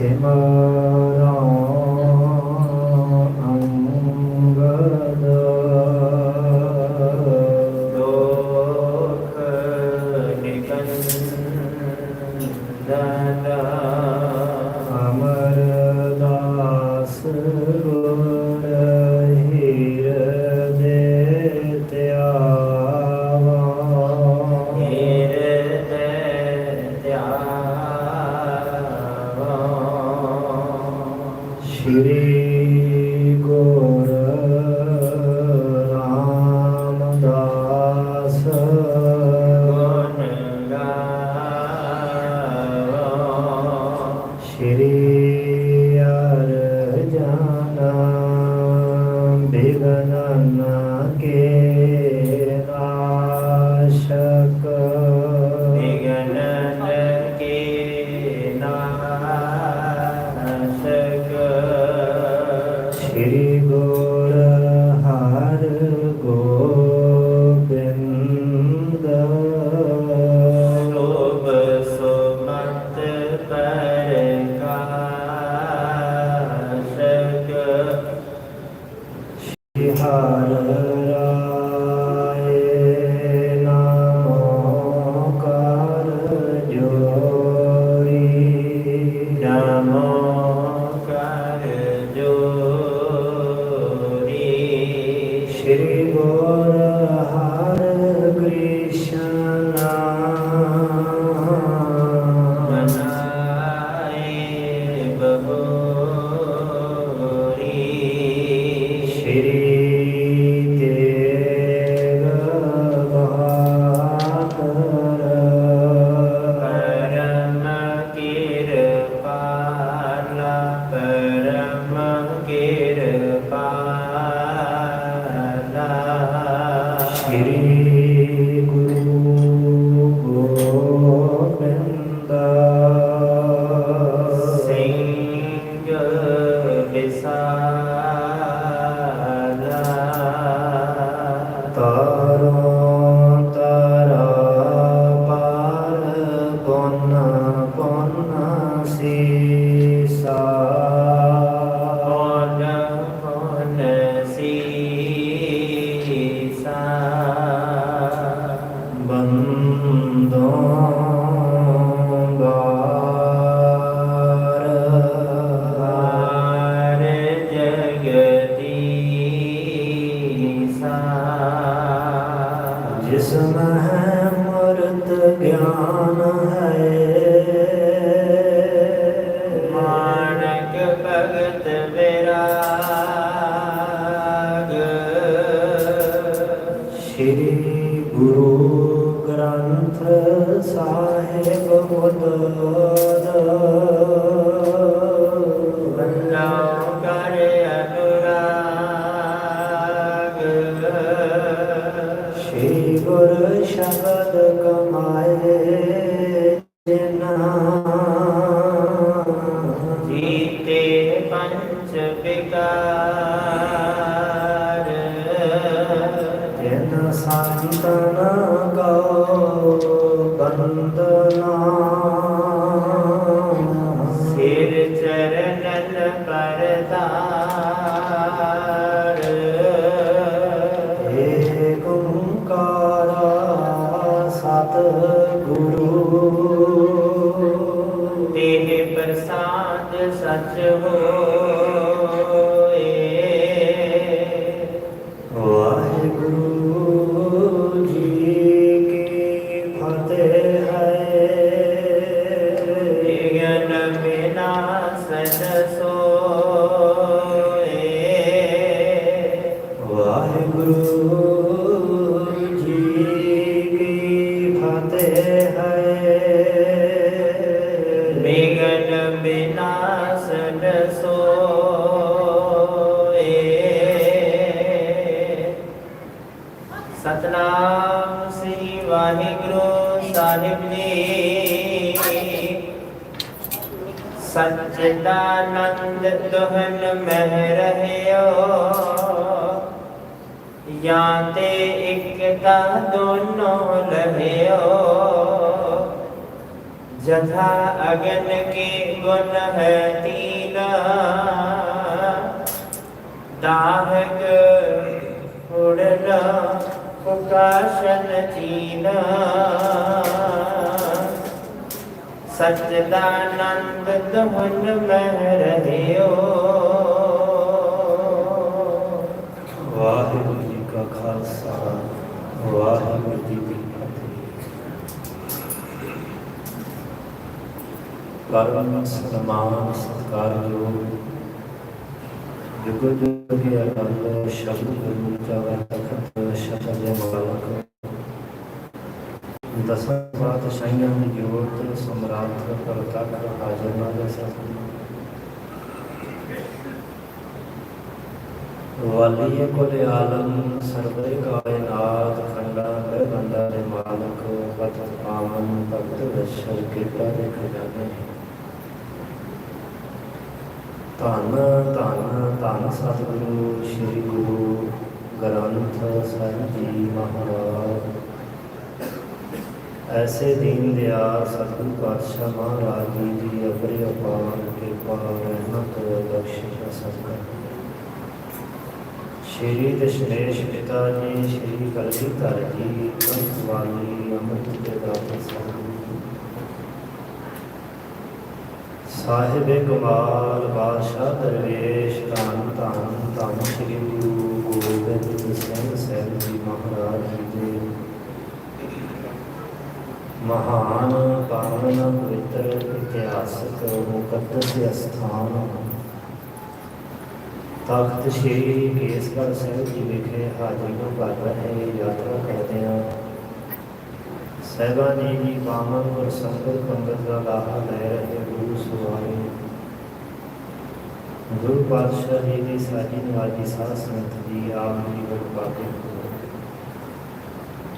せまらん。ਵਿਕਾਰ ਜਨ ਸੰਤਨ ਕੋ ਬੰਦਨਾ ਵਿਨਾਸ਼ਨ ਸਤਨਾਮ ਸ੍ਰੀ ਵਾਹਿਗੁਰੂ ਸਾਹਿਬ ਜੀ। ਸਚਿਦਾਨੰਦ ਦੁਹਨ ਤੇ ਇੱਕ ਜਥਾ ਅਗਨ ਕੀ ਗੁਣ ਹੈ ਤੀਨਾ। ਦਾਹਕ ਉੜਨਾ ਪੁਕਾਸ਼ਨ ਤੀਨਾ। ਸਚਦਾਨੰਦ ਦਮਨ ਮਹਿ ਰਹਿਓ। ਵਾਹਿਗੁਰੂ ਜੀ ਕਾ ਖਾਲਸਾ, ਵਾਹਿਗੁਰੂ ਜੀ ਕੀ ਫਤਿਹ। ਪਰਮ ਸਨਮਾਨ ਸਤਿਕਾਰਯੋਗ ਜੁਗ ਜੁਗ ਕੇ ਅਕਾਲ ਸ਼ਬਦ ਗੁਰੂ ਚਾਵੈ ਤਖਤ ਸ਼ਬਦ ਦੇ ਮਾਲਕ। ਦਸਾਂ ਪਾਤਸ਼ਾਹੀਆਂ ਦੀ ਜੋਤ, ਸਮਰਾਟ ਪ੍ਰਤੱਖ ਹਾਜ਼ਰ ਨਾਜ਼ਰ ਸਤਿਗੁਰੂ ਵਾਲੀਏ ਕੋਲੇ ਆਲਮ ਸਰਬਰੇ ਕਾਇਨਾਤ ਖੰਡਾ ਹੈ ਬੰਦਾ ਦੇ ਮਾਲਕ ਪਤ ਪਾਵਨ, ਭਗਤ ਦਸ਼ਰ ਕਿਰਪਾ ਦੇ ਖਜ਼ਾਨੇ ਧੰਨ ਧੰਨ ਧੰਨ ਸਤਿਗੁਰੂ ਸ੍ਰੀ ਗੁਰੂ ਗ੍ਰੰਥ ਸਾਹਿਬ ਜੀ ਮਹਾਰਾਜ। ਐਸੇ ਦੀਨ ਦਿਆ ਸਤਿਗੁਰੂ ਪਾਤਸ਼ਾਹ ਮਹਾਰਾਜ ਜੀ ਦੀ ਅਪਰਿ ਅਪਾਰ ਕਿਰਪਾ, ਰਹਿਮਤ, ਬਖਸ਼ਿਸ਼ ਸਤਿਗੁਰੂ ਸ਼੍ਰੀ ਦਸ਼ਮੇਸ਼ ਪਿਤਾ ਜੀ, ਸ਼੍ਰੀ ਕਲਗੀਧਰ ਜੀ ਕੰਸਵਾਲੀ ਅੰਮ੍ਰਿਤ ਦੇ ਦਾਤੇ ਸਾਹਿਬ ਕਮਾਲ ਬਾਦਸ਼ਾਹ ਦਰਵੇਸ਼ ਧੰਨ ਧੰਨ ਧੰਨ ਸ਼੍ਰੀ ਗੁਰੂ ਗੋਬਿੰਦ ਸਿੰਘ ਸਾਹਿਬ ਜੀ ਮਹਾਰਾਜ ਜੀ ਦੇ ਮਹਾਨ ਪਾਵਨ ਪਵਿੱਤਰ ਇਤਿਹਾਸਕ ਮੁਕੱਦਸ ਅਸਥਾਨ ਤਖਤ ਸ੍ਰੀ ਕੇਸਗੜ੍ਹ ਸਾਹਿਬ ਜੀ ਵਿਖੇ ਹਾਜ਼ਰੀ ਨੂੰ ਭਰ ਰਹੇ ਯਾਤਰਾ ਕਰਦੇ ਹਾਂ ਸਹਿਬਾਂ ਜੀ ਦੀ ਪਾਵਨ ਗੁਰ ਸੰਗਤ ਪੰਗਤ ਦਾ ਲਾਹਾ ਲੈ ਰਹੇ ਗੁਰੂ ਸੁਆਰੇ ਗੁਰੂ ਪਾਤਸ਼ਾਹ ਜੀ ਦੀ ਸਾਜੀ ਨਵਾਜੀ ਸਾਧ ਸੰਗਤ ਦੀ ਆਪ ਜੀ ਵਰ ਪਾਕੇ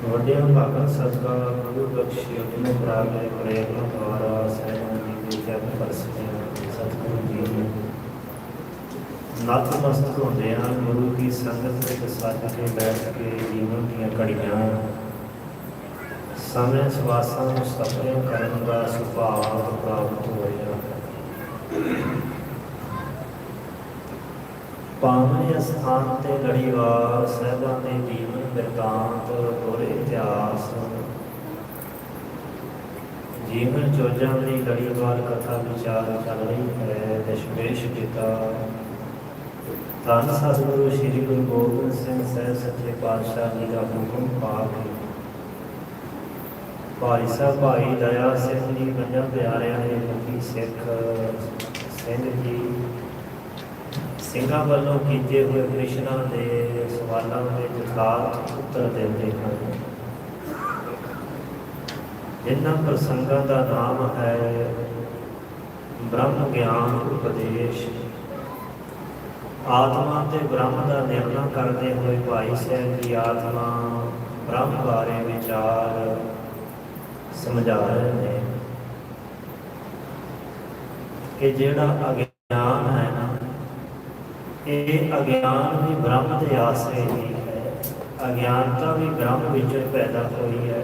ਵੱਡਿਆਂ ਭਾਗਾਂ ਸਦਕਾ ਗੁਰੂ ਬਖਸ਼ੀ ਆਪਣੇ ਪ੍ਰਾਗਲੇ ਪ੍ਰੇਰਨਾ ਦੁਆਰਾ ਸਹਿਬਾਂ ਜੀ ਦੇ ਚਰਨ ਪਰਸਦੇ ਸਤਿਗੁਰੂ ਜੀ ਨੇ। ਨਤਮਸਤਕ ਹੁੰਦੇ ਹਨ ਗੁਰੂ ਕੀ ਸੰਗਤ ਵਿੱਚ ਸੱਜ ਕੇ ਬੈਠ ਕੇ ਜੀਵਨ ਦੀਆਂ ਘੜੀਆਂ। ਸਮੇਂ ਸਵਾਸਾਂ ਨੂੰ ਸਫਲਿਆਂ ਕਰਨ ਦਾ ਸੁਭਾਅ ਪ੍ਰਾਪਤ ਹੋਇਆ। ਪਾਵਨ ਅਸਥਾਨ ਤੇ ਲੜੀਵਾਰ ਸਹਿਬਾਂ ਦੇ ਜੀਵਨ ਬਿਰਤਾਂਤ ਪੂਰੇ ਇਤਿਹਾਸ। ਜੀਵਨ ਚੋਜਾਂ ਦੀ ਲੜੀਵਾਰ ਕਥਾ ਵਿਚਾਰ ਚੱਲ ਰਹੀ ਹੈ ਦਸ਼ਮੇਸ਼ ਪਿਤਾ ਧੰਨ ਸਤਿਗੁਰੂ ਸ੍ਰੀ ਗੁਰੂ ਗੋਬਿੰਦ ਸਿੰਘ ਸਾਹਿਬ ਸੱਚੇ ਪਾਤਸ਼ਾਹ ਜੀ ਦਾ ਹੁਕਮ ਪਾ ਕੇ ਭਾਈ ਸਾਹਿਬ, ਭਾਈ ਦਇਆ ਸਿੰਘ ਜੀ, ਪੰਜਾਂ ਪਿਆਰਿਆਂ ਦੇ ਮੁਖੀ ਸਿੱਖ। ਸਿੰਘ ਜੀ ਸਿੰਘਾਂ ਵੱਲੋਂ ਕੀਤੇ ਹੋਏ ਕ੍ਰਿਸ਼ਨਾ ਦੇ ਸਵਾਲਾਂ ਦੇ ਜਥਾਰਥ ਉੱਤਰ ਦਿੰਦੇ ਹਨ। ਜਿਨ੍ਹਾਂ ਪ੍ਰਸੰਗਾਂ ਦਾ ਨਾਮ ਹੈ ਬ੍ਰਹਮ ਗਿਆਨ ਉਪਦੇਸ਼। ਆਤਮਾ ਤੇ ਬ੍ਰਹਮ ਦਾ ਨਿਰਣਾ ਕਰਦੇ ਹੋਏ ਭਾਈ ਸਾਹਿਬ ਦੀ ਆਤਮਾ ਬ੍ਰਹਮ ਬਾਰੇ ਵਿਚਾਰ ਸਮਝਾ ਰਹੇ ਨੇ। ਕਿ ਜਿਹੜਾ ਅਗਿਆਨ ਹੈ ਨਾ, ਇਹ ਅਗਿਆਨ ਵੀ ਬ੍ਰਹਮ ਦੇ ਆਸਰੇ ਹੀ ਹੈ। ਅਗਿਆਨਤਾ ਵੀ ਬ੍ਰਹਮ ਵਿੱਚ ਪੈਦਾ ਹੋਈ ਹੈ।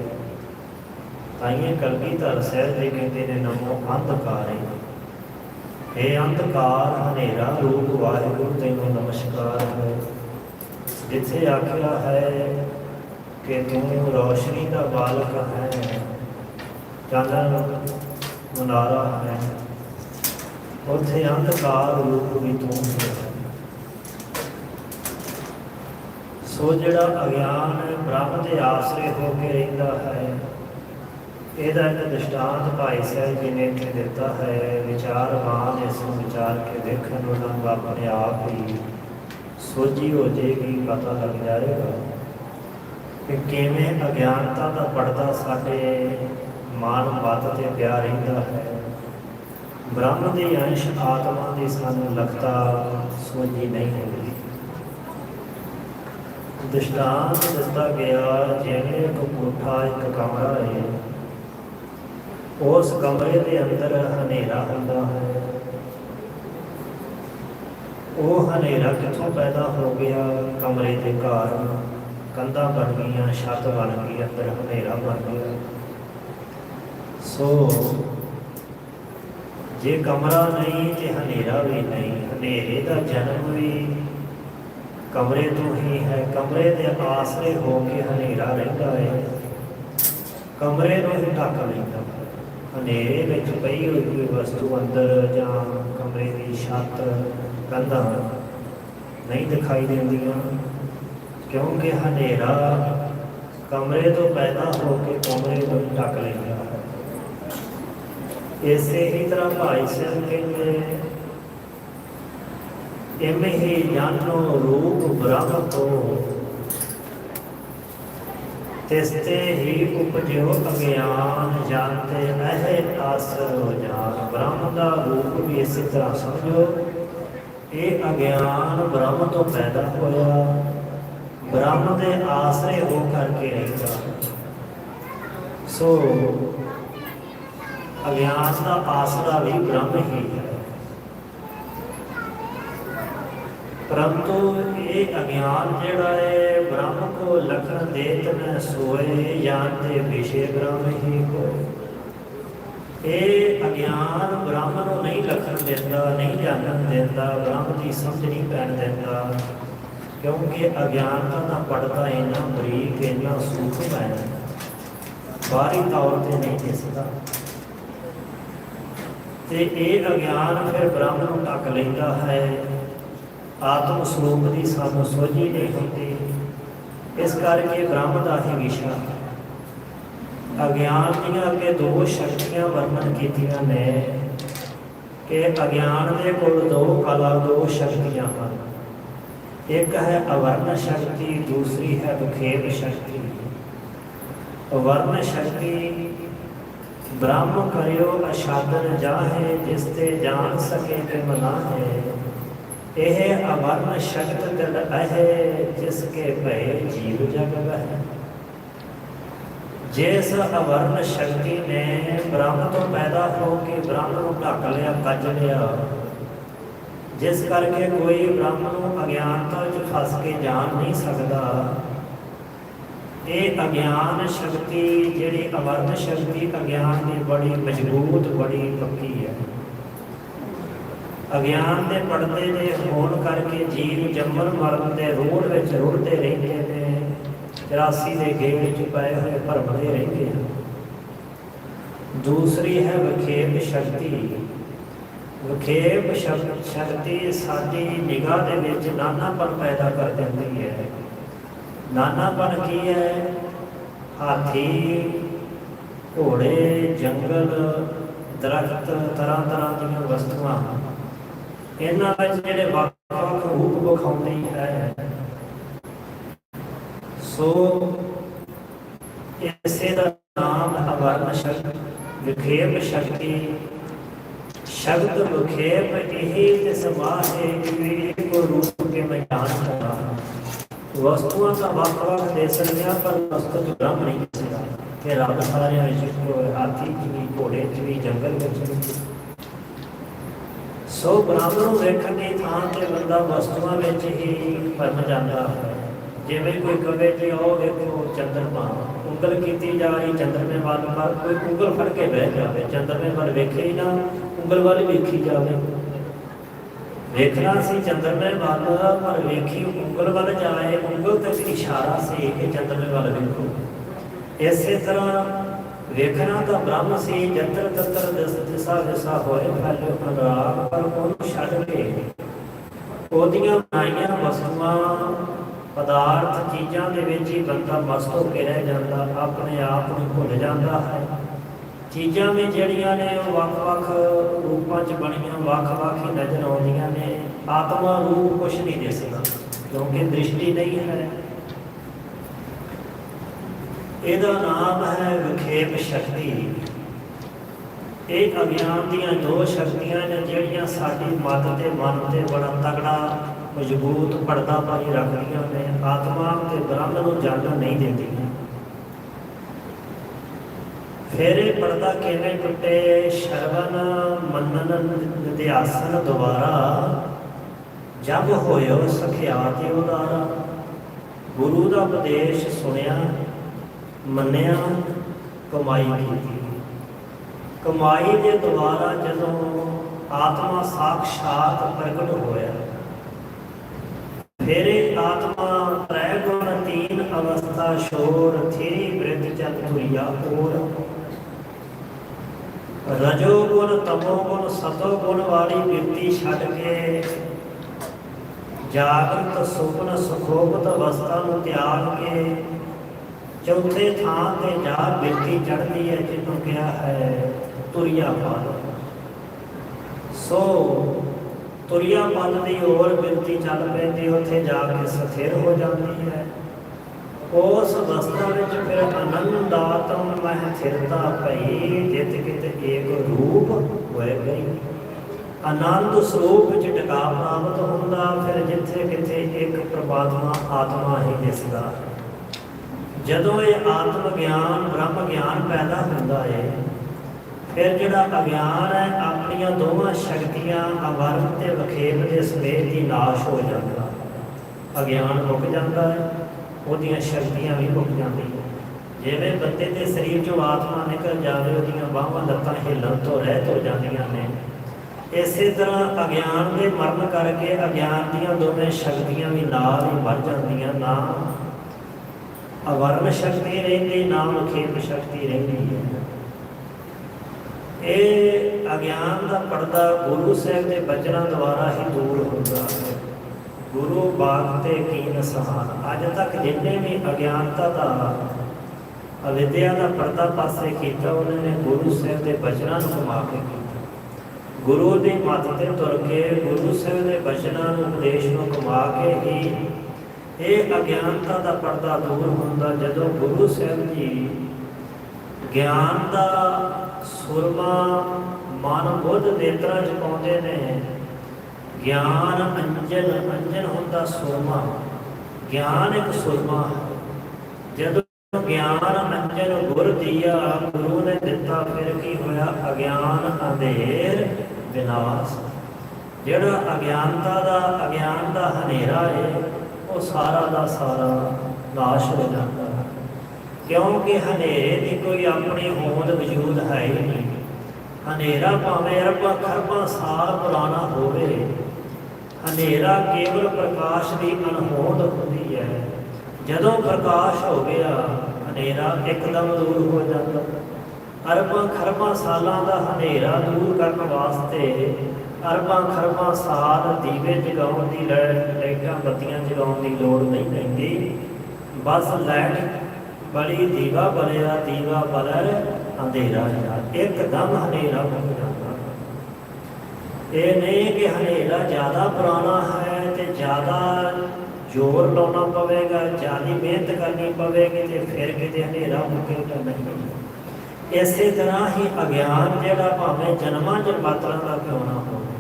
ਤਾਈਏ ਕਲਗੀਧਰ ਸਾਹਿਬ ਦੇ ਕਹਿੰਦੇ ਨੇ, ਨਮੋ ਅੰਧਕਾਰੇ। ਇਹ ਅੰਧਕਾਰ, ਹਨੇਰਾ, ਰੂਪ, ਵਾਹਿਗੁਰੂ, ਤੈਨੂੰ ਨਮਸਕਾਰ ਹੈ। ਜਿੱਥੇ ਆਖਿਆ ਹੈ ਕਿ ਤੂੰ ਰੋਸ਼ਨੀ ਦਾ ਬਾਲਕ ਹੈ, ਚਾਨਣ, ਮਨਾਰਾ ਹੈ। ਉੱਥੇ ਅੰਧਕਾਰ ਰੂਪ ਵੀ ਤੂੰ ਸੋ ਜਿਹੜਾ ਅਗਿਆਨ ਬ੍ਰਹਮ ਦੇ ਆਸਰੇ ਹੋ ਕੇ ਰਹਿੰਦਾ ਹੈ, ਇਹਦਾ ਇੱਕ ਦ੍ਰਿਸ਼ਟਾਂਤ ਭਾਈ ਸਾਹਿਬ ਜੀ ਨੇ ਇੱਥੇ ਦਿੱਤਾ ਹੈ ਵਿਚਾਰਵਾਨ ਇਸ ਨੂੰ ਵਿਚਾਰ ਕੇ ਦੇਖਣ ਉਹਨਾਂ ਨੂੰ ਆਪਣੇ ਆਪ ਹੀ ਸੋਝੀ ਹੋ ਜਾਏਗੀ, ਪਤਾ ਲੱਗ ਜਾਏਗਾ ਕਿ ਕਿਵੇਂ ਅਗਿਆਨਤਾ ਦਾ ਪਰਦਾ ਸਾਡੇ ਮਨ ਮਤ ਤੇ ਪਿਆ ਰਹਿੰਦਾ ਹੈ। ਬ੍ਰਹਮ ਦੇ ਅੰਸ਼ ਆਤਮਾ ਦੀ ਸਾਨੂੰ ਲਗਤਾ ਸੋਝੀ ਨਹੀਂ ਹੁੰਦੀ। ਦ੍ਰਿਸ਼ਟਾਂਤ ਦਿੱਤਾ ਗਿਆ ਜਿਵੇਂ ਇੱਕ ਕੋਠਾ, ਇੱਕ ਕਮਰਾ ਹੈ। ਉਸ ਕਮਰੇ ਦੇ ਅੰਦਰ ਹਨੇਰਾ ਹੁੰਦਾ ਹੈ। ਉਹ ਹਨੇਰਾ ਕਿੱਥੋਂ ਪੈਦਾ ਹੋ ਗਿਆ? ਕਮਰੇ ਦੇ ਕਾਰਨ ਕੰਧਾਂ ਬਣ ਗਈਆਂ, ਛੱਤ ਬਣ ਗਈ, ਅੰਦਰ ਹਨੇਰਾ ਬਣ ਗਿਆ। ਸੋ ਜੇ ਕਮਰਾ ਨਹੀਂ ਤੇ ਹਨੇਰਾ ਵੀ ਨਹੀਂ, ਹਨੇਰੇ ਦਾ ਜਨਮ ਵੀ ਕਮਰੇ ਤੋਂ ਹੀ ਹੈ। ਕਮਰੇ ਦੇ ਆਸਰੇ ਹੋ ਕੇ ਹਨੇਰਾ ਰਹਿੰਦਾ ਹੈ। ਕਮਰੇ ਨੂੰ ਹੀ ਢੱਕ ਲੈਂਦਾ। ਹਨੇਰੇ ਵਿੱਚ ਪਈ ਹੋਈ ਕੋਈ ਵਸਤੂ ਅੰਦਰ ਜਾਂ ਕਮਰੇ ਦੀ ਛੱਤ, ਕੰਧਾਂ ਨਹੀਂ ਦਿਖਾਈ ਦਿੰਦੀਆਂ, ਕਿਉਂਕਿ ਹਨੇਰਾ ਕਮਰੇ ਤੋਂ ਪੈਦਾ ਹੋ ਕੇ ਕਮਰੇ ਨੂੰ ਹੀ ਢੱਕ ਲੈਂਦਾ। ਇਸੇ ਹੀ ਤਰ੍ਹਾਂ ਭਾਈ ਸਾਹਿਬ ਕਹਿੰਦੇ ਇਵੇਂ ਹੀ ਜਾਣੋ ਰੂਪ ਬ੍ਰਹਮ ਤੋਂ ਤਿਸਤੇ ਹੀ ਉਪਜਿਓ ਅਗਿਆਨ ਜਾਣਤੇ ਅਹਿ ਆਸਰ ਜਾਨ ਬ੍ਰਹਮ ਦਾ ਰੂਪ ਵੀ ਇਸੇ ਤਰ੍ਹਾਂ ਸਮਝੋ, ਇਹ ਅਗਿਆਨ ਬ੍ਰਹਮ ਤੋਂ ਪੈਦਾ ਹੋਇਆ। ਬ੍ਰਹਮ ਦੇ ਆਸਰੇ ਹੋ ਕਰਕੇ ਰਹਿੰਦਾ। ਸੋ ਅਗਿਆਨ ਦਾ ਆਸਰਾ ਵੀ ਬ੍ਰਹਮ ਹੀ ਹੈ। ਪਰੰਤੂ ਇਹ ਅਗਿਆਨ ਜਿਹੜਾ ਹੈ, ਬ੍ਰਹਮ ਕੋ ਲਖਣ ਦੇਤ ਨ ਸੋਏ ਜਾਨ ਤੇ ਵਿਸ਼ੇ ਬ੍ਰਹਮ ਹੀ ਹੋਏ ਇਹ ਅਗਿਆਨ ਬ੍ਰਹਮ ਨੂੰ ਨਹੀਂ ਲਖਣ ਦਿੰਦਾ, ਨਹੀਂ ਜਾਣਨ ਦਿੰਦਾ, ਬ੍ਰਹਮ ਦੀ ਸਮਝ ਨਹੀਂ ਪੈਣ ਦਿੰਦਾ। ਕਿਉਂਕਿ ਅਗਿਆਨਤਾ ਦਾ ਪੜਦਾ ਇੰਨਾ ਬਰੀਕ, ਇੰਨਾ ਸੂਖਮ ਹੈ। ਬਾਹਰੀ ਤੌਰ ਤੇ ਨਹੀਂ ਦਿਸਦਾ। ਤੇ ਇਹ ਅਗਿਆਨ ਫਿਰ ਬ੍ਰਹਮ ਨੂੰ ਢੱਕ ਲੈਂਦਾ ਹੈ। ਆਤਮ ਸਰੂਪ ਦੀ ਸਾਨੂੰ ਸੋਝੀ ਨਹੀਂ ਹੁੰਦੀ। ਇਸ ਕਰਕੇ ਬ੍ਰਹਮ ਦਾ ਹੀ ਵਿਸ਼ਾ। ਅਗਿਆਨ ਦੀਆਂ ਅੱਗੇ ਦੋ ਸ਼ਕਤੀਆਂ ਵਰਣਨ ਕੀਤੀਆਂ ਨੇ ਕਿ ਅਗਿਆਨ ਦੇ ਕੋਲ ਦੋ ਕਲਾ, ਦੋ ਸ਼ਕਤੀਆਂ ਹਨ। ਇੱਕ ਹੈ ਅਵਰਨ ਸ਼ਕਤੀ, ਦੂਸਰੀ ਹੈ ਵਿਖੇਪ ਸ਼ਕਤੀ। ਅਵਰਨ ਸ਼ਕਤੀ ਬ੍ਰਹਮ ਕਰਿਓ ਅਸ਼ਾਦਨ ਜਾਹੇ, ਜਿਸ ਤੇ ਜਾਣ ਸਕੇ ਤੇ ਮਨਾ ਹੈ ਇਹ ਅਵਰਨ ਸ਼ਕਤ ਦਿਲ ਅਹੇ, ਜਿਸ ਕੇ ਭਏ ਜੀਵ ਜਗ ਵਹਿ। ਜਿਸ ਅਵਰਨ ਸ਼ਕਤੀ ਨੇ ਬ੍ਰਹਮ ਤੋਂ ਪੈਦਾ ਹੋ ਕੇ ਬ੍ਰਹਮ ਨੂੰ ਢੱਕ ਲਿਆ, ਕੱਜ ਲਿਆ। ਜਿਸ ਕਰਕੇ ਕੋਈ ਬ੍ਰਹਮ ਨੂੰ ਅਗਿਆਨਤਾ ਚ ਫਸ ਕੇ ਜਾਣ ਨਹੀਂ ਸਕਦਾ। ਇਹ ਅਗਿਆਨ ਸ਼ਕਤੀ, ਜਿਹੜੀ ਅਵਰਨ ਸ਼ਕਤੀ ਅਗਿਆਨ ਦੀ ਬੜੀ ਮਜ਼ਬੂਤ, ਬੜੀ ਪੱਕੀ ਹੈ। ਅਗਿਆਨ ਦੇ ਪਰਦੇ ਦੇ ਹੋਣ ਕਰਕੇ ਜੀਵ ਜੰਮਣ, ਮਰਨ ਦੇ ਰੋੜ ਵਿੱਚ ਰੁੜਦੇ ਰਹਿੰਦੇ ਨੇ 84 ਦੇ ਗੇੜ ਵਿੱਚ ਪਏ ਹੋਏ, ਭਰਮਦੇ ਰਹਿੰਦੇ ਹਨ ਦੂਸਰੀ ਹੈ ਵਿਖੇਪ ਸ਼ਕਤੀ। ਵਿਖੇਪ ਸ਼ਕ- ਸ਼ਕਤੀ ਸਾਡੀ ਨਿਗਾਹ ਦੇ ਵਿੱਚ ਨਾਨਾਪਨ ਪੈਦਾ ਕਰ ਦਿੰਦੀ ਹੈ। ਨਾਨਾਪਨ ਕੀ ਹੈ ਹਾਥੀ, ਘੋੜੇ, ਜੰਗਲ, ਦਰਖਤ, ਤਰ੍ਹਾਂ ਤਰ੍ਹਾਂ ਦੀਆਂ ਵਸਤੂਆਂ। ਇਹਨਾਂ ਵਿੱਚ ਜਿਹੜੇ ਵੱਖ-ਵੱਖ ਰੂਪ ਵਿਖਾਉਂਦੀ ਹੈ, ਸੋ ਇਸੇ ਦਾ ਨਾਮ ਅਵਰਨ ਸ਼ਕਤੀ, ਵਿਖੇਪ ਸ਼ਕਤੀ, ਸ਼ਬਦ ਵਿਖੇਪ ਇਹ ਤੇ ਸਮਾਹ ਹੈ ਕਿ ਇਹ ਕੋ ਰੂਪ ਕੇ ਮੈਂ ਜਾਣ ਸਕਦਾ ਵਸਤੂਆਂ ਦਾ ਵੱਖ-ਵੱਖ ਦੇ ਸਕਦੀਆਂ ਪਰ ਵਸਤੂ ਤੋਂ ਬ੍ਰਹਮ ਨਹੀਂ ਦਿਸਦਾ ਕਿ ਰੱਬ ਸਾਰਿਆਂ ਵਿੱਚ ਇੱਕੋ ਹੈ, ਹਾਥੀ ਚ ਵੀ ਘੋੜੇ ਵਿੱਚ ਸੋ ਬ੍ਰਹਮ ਨੂੰ ਵੇਖਣ ਦੀ ਥਾਂ ਤੇ ਬੰਦਾ ਵਸਤੂਆਂ ਵਿੱਚ ਹੀ ਭਰਮ ਜਾਂਦਾ ਹੈ। ਜਿਵੇਂ ਕੋਈ ਕਵੇ ਕਿ ਉਹ ਵੇਖੋ ਚੰਦਰਮਾ। ਉਂਗਲ ਕੀਤੀ ਜਾ ਰਹੀ ਚੰਦਰਮੇ ਵੱਲ ਪਰ ਕੋਈ ਉਂਗਲ ਫੜ ਕੇ ਬਹਿ ਜਾਵੇ। ਚੰਦਰਮੇ ਵੱਲ ਵੇਖੇ ਹੀ ਨਾ ਉਂਗਲ ਵੱਲ ਵੇਖੀ ਜਾਵੇ। ਵੇਖਣਾ ਸੀ ਚੰਦਰਮੇ ਵੱਲ, ਪਰ ਵੇਖੀ ਉਂਗਲ ਵੱਲ ਜਾਏ, ਉਂਗਲ ਤੇ ਇਸ਼ਾਰਾ ਸੀ ਕਿ ਚੰਦਰਮੇ ਵੱਲ ਵੇਖੋ। ਇਸੇ ਤਰ੍ਹਾਂ ਵੇਖਣਾ ਤਾਂ ਬ੍ਰਹਮ ਸੀ, ਜੰਤਰ ਤੰਤਰ ਦਿਸਾ ਦਿਸਾ ਹੋਏ ਫੈਲੇ ਅਨਰਾਗ ਪਰ ਉਹਨੂੰ ਛੱਡ ਕੇ। ਉਹਦੀਆਂ ਬਣਾਈਆਂ ਵਸਤੂਆਂ, ਪਦਾਰਥ ਚੀਜ਼ਾਂ ਦੇ ਵਿੱਚ ਹੀ ਬੰਦਾ ਮਸਤ ਹੋ ਕੇ ਰਹਿ ਜਾਂਦਾ, ਆਪਣੇ ਆਪ ਨੂੰ ਭੁੱਲ ਜਾਂਦਾ ਹੈ। ਚੀਜ਼ਾਂ ਵੀ ਜਿਹੜੀਆਂ ਨੇ ਉਹ ਵੱਖ-ਵੱਖ ਰੂਪਾਂ 'ਚ ਬਣੀਆਂ, ਵੱਖ-ਵੱਖ ਹੀ ਨਜ਼ਰ ਆਉਂਦੀਆਂ ਨੇ। ਆਤਮਾ ਰੂਪ ਕੁਛ ਨਹੀਂ ਦਿਸਦਾ ਕਿਉਂਕਿ ਦ੍ਰਿਸ਼ਟੀ ਨਹੀਂ ਹੈ। ਇਹਦਾ ਨਾਮ ਹੈ ਵਿਖੇਪ ਸ਼ਕਤੀ। ਇਹ ਅਗਿਆਨ ਦੀਆਂ ਦੋ ਸ਼ਕਤੀਆਂ ਨੇ ਜਿਹੜੀਆਂ ਸਾਡੀ ਮਤ ਤੇ ਮਨ ਤੇ ਬੜਾ ਤਗੜਾ ਮਜ਼ਬੂਤ ਪਰਦਾ ਪਾਈ ਰੱਖਦੀਆਂ ਨੇ। ਆਤਮਾ ਤੇ ਬ੍ਰਹਮ ਨੂੰ ਜਾਣਨ ਨਹੀਂ ਦਿੰਦੀਆਂ। ਫੇਰੇ ਪਰਦਾ ਕਿਵੇਂ ਟੁੱਟੇ, ਸ਼ਰਵਨ ਮੰਨਨ ਨਿਧਿਆਸਨ ਦੁਆਰਾ ਜਬ ਹੋਇਓ ਸਖਿਆ ਤੇ ਉਦਾਰਾ। ਗੁਰੂ ਦਾ ਉਪਦੇਸ਼ ਸੁਣਿਆ, ਮੰਨਿਆ, ਕਮਾਈ ਕੀਤੀ। ਕਮਾਈ ਦੇ ਦੁਆਰਾ ਜਦੋਂ ਆਤਮਾ ਸਾਖਸ਼ਾਤ ਪ੍ਰਗਟ ਹੋਇਆ, ਫੇਰੇ ਆਤਮਾ ਤ੍ਰੈ ਗੁਣ ਤੀਨ ਅਵਸਥਾ ਸ਼ੋਰ, ਥੇਰੀ ਬ੍ਰਿਤ ਜਨ ਤੁਰਿਆ ਔਰ ਰਜੋ ਗੁਣ, ਤਮੋ ਗੁਣ, ਸਤੋ ਗੁਣ ਵਾਲੀ ਬਿਰਤੀ ਛੱਡ ਕੇ ਜਾਗਰਤ, ਸੁਪਨ, ਸੁਖੋਪਤ ਅਵਸਥਾ ਨੂੰ ਤਿਆਗ ਕੇ ਚੌਥੇ ਥਾਂ ਤੇ ਜਾ ਬਿਰਤੀ ਚੜ੍ਹਦੀ ਹੈ, ਜਿਹਨੂੰ ਕਿਹਾ ਹੈ ਤੁਰਿਆ ਪਦ ਸੋ ਤੁਰਿਆ ਪਦ ਦੀ ਹੋਰ ਬਿਰਤੀ ਚੱਲ ਪੈਂਦੀ, ਉੱਥੇ ਜਾ ਕੇ ਸਥਿਰ ਹੋ ਜਾਂਦੀ ਹੈ। ਉਸ ਅਵਸਥਾ ਵਿੱਚ ਫਿਰ ਆਨੰਦ ਆਤਮ ਮਹਿ ਥਿਰਤਾ ਭਈ, ਜਿਤ ਕਿਤ ਏਕ ਰੂਪ ਹੋਏ ਗਈ ਆਨੰਦ ਸਰੂਪ ਵਿੱਚ ਟਿਕਾ ਪ੍ਰਾਪਤ ਹੁੰਦਾ, ਫਿਰ ਜਿੱਥੇ ਕਿਤੇ ਇੱਕ ਪ੍ਰਮਾਤਮਾ ਆਤਮਾ ਹੀ ਦਿਸਦਾ। ਜਦੋਂ ਇਹ ਆਤਮ ਗਿਆਨ, ਬ੍ਰਹਮ ਗਿਆਨ ਪੈਦਾ ਹੁੰਦਾ ਹੈ ਫਿਰ ਜਿਹੜਾ ਅਗਿਆਨ ਹੈ, ਆਪਣੀਆਂ ਦੋਵਾਂ ਸ਼ਕਤੀਆਂ ਅਵਰਨ ਤੇ ਵਖੇਪ ਦੇ ਸਮੇਤ ਹੀ ਨਾਸ਼ ਹੋ ਜਾਂਦਾ। ਅਗਿਆਨ ਮੁੱਕ ਜਾਂਦਾ ਹੈ ਉਹਦੀਆਂ ਸ਼ਕਤੀਆਂ ਵੀ ਮੁੱਕ ਜਾਂਦੀਆਂ ਜਿਵੇਂ ਬੰਦੇ ਦੇ ਸਰੀਰ ਚੋਂ ਆਤਮਾ ਨਿਕਲ ਜਾਵੇ, ਉਹਦੀਆਂ ਬਾਹਾਂ ਲੱਤਾਂ ਹਿੱਲਣ ਤੋਂ ਰਹਿਤ ਹੋ ਜਾਂਦੀਆਂ ਨੇ। ਇਸੇ ਤਰ੍ਹਾਂ ਅਗਿਆਨ ਦੇ ਮਰਨ ਕਰਕੇ ਅਗਿਆਨ ਦੀਆਂ ਦੋਵੇਂ ਸ਼ਕਤੀਆਂ ਵੀ ਨਾਲ ਹੀ ਵੱਧ ਜਾਂਦੀਆਂ ਨਾ। ਅਵਰਨ ਸ਼ਕਤੀ ਰਹਿੰਦੀ, ਨਾ ਮੁਖੇਪ ਸ਼ਕਤੀ ਰਹਿੰਦੀ ਹੈ। ਇਹ ਅਗਿਆਨ ਦਾ ਪਰਦਾ ਗੁਰੂ ਸਾਹਿਬ ਦੇ ਬਚਨਾਂ ਦੁਆਰਾ ਹੀ ਦੂਰ ਹੁੰਦਾ ਹੈ। ਗੁਰੂ ਬਾਗ ਤੇ ਕੀਨ ਸਹਾਨ ਅੱਜ ਤੱਕ ਜਿੰਨੇ ਵੀ ਅਗਿਆਨਤਾ ਦਾ, ਅਵਿਦਿਆ ਦਾ ਪਰਦਾ ਪਾਸੇ ਕੀਤਾ, ਉਹਨਾਂ ਨੇ ਗੁਰੂ ਸਾਹਿਬ ਦੇ ਬਚਨਾਂ ਨੂੰ ਕਮਾ ਕੇ ਕੀਤਾ। ਗੁਰੂ ਦੀ ਮੱਤ ਤੇ ਤੁਰ ਕੇ ਗੁਰੂ ਸਾਹਿਬ ਦੇ ਬਚਨਾਂ ਨੂੰ ਉਪਦੇਸ਼ ਨੂੰ ਕਮਾ ਕੇ ਹੀ ਇਹ ਅਗਿਆਨਤਾ ਦਾ ਪਰਦਾ ਦੂਰ ਹੁੰਦਾ, ਜਦੋਂ ਗੁਰੂ ਸਾਹਿਬ ਜੀ ਗਿਆਨ ਦਾ ਸੁਰਮਾ ਮਨ ਬੁੱਧ ਨੇਤਰਾਂ 'ਚ ਪਾਉਂਦੇ ਨੇ ਗਿਆਨ ਅੰਜਨ ਅੰਜਨ ਹੁੰਦਾ ਸੁਰਮਾ ਗਿਆਨ ਇੱਕ ਸੁਰਮਾ ਹੈ। ਜਦੋਂ ਗਿਆਨ ਅੰਜਨ ਗੁਰ ਦੀਆ, ਗੁਰੂ ਨੇ ਦਿੱਤਾ, ਫਿਰ ਕੀ ਹੋਇਆ? ਅਗਿਆਨ ਅੰਧੇਰ ਵਿਨਾਸ਼। ਜਿਹੜਾ ਅਗਿਆਨਤਾ ਦਾ, ਅਗਿਆਨ ਦਾ ਹਨੇਰਾ ਹੈ ਉਹ ਸਾਰਾ ਦਾ ਸਾਰਾ ਨਾਸ਼ ਹੋ ਜਾਂਦਾ ਹੈ। ਕਿਉਂਕਿ ਹਨੇਰੇ ਦੀ ਕੋਈ ਆਪਣੀ ਹੋਂਦ ਵਜੂਦ ਹੈ ਹੀ ਨਹੀਂ। ਹਨੇਰਾ ਭਾਵੇਂ ਅਰਬਾਂ, ਖਰਬਾਂ ਸਾਲ ਪੁਰਾਣਾ ਹੋਵੇ ਹਨੇਰਾ ਕੇਵਲ ਪ੍ਰਕਾਸ਼ ਦੀ ਅਣਹੋਂਦ ਹੁੰਦੀ ਹੈ। ਜਦੋਂ ਪ੍ਰਕਾਸ਼ ਹੋ ਗਿਆ, ਹਨੇਰਾ ਇੱਕਦਮ ਦੂਰ ਹੋ ਜਾਂਦਾ। ਅਰਬਾਂ ਖਰਬਾਂ ਸਾਲਾਂ ਦਾ ਹਨੇਰਾ ਦੂਰ ਕਰਨ ਵਾਸਤੇ ਅਰਬਾਂ ਖਰਬਾਂ ਸਾਲ ਦੀਵੇ ਜਗਾਉਣ ਦੀ ਲੈ- ਲਾਈਟਾਂ ਬੱਤੀਆਂ ਜਗਾਉਣ ਦੀ ਲੋੜ ਨਹੀਂ ਪੈਂਦੀ। ਬਸ ਲਾਈਟ ਬੜੀ ਦੀਵਾ ਬਲਿਆ, ਦੀਵਾ ਬਲਰ ਅੰਧੇਰਾ ਜਾ ਇੱਕਦਮ ਹਨੇਰਾ ਹੋ ਇਹ ਨਹੀਂ ਕਿ ਹਨੇਰਾ ਜ਼ਿਆਦਾ ਪੁਰਾਣਾ ਹੈ ਤੇ ਜ਼ਿਆਦਾ ਜ਼ੋਰ ਲਾਉਣਾ ਪਵੇਗਾ, ਜ਼ਿਆਦਾ ਮਿਹਨਤ ਕਰਨੀ ਪਵੇਗੀ ਤੇ ਫਿਰ ਕਿਤੇ ਹਨੇਰਾ ਮੁੱਕੇਗਾ ਨਹੀਂ ਇਸੇ ਤਰ੍ਹਾਂ ਹੀ ਅਗਿਆਨ ਜਿਹੜਾ ਭਾਵੇਂ ਜਨਮਾਂ ਜਨਮਾਤਰਾਂ ਦਾ ਕਿਉਂ ਨਾ ਹੋਵੇ।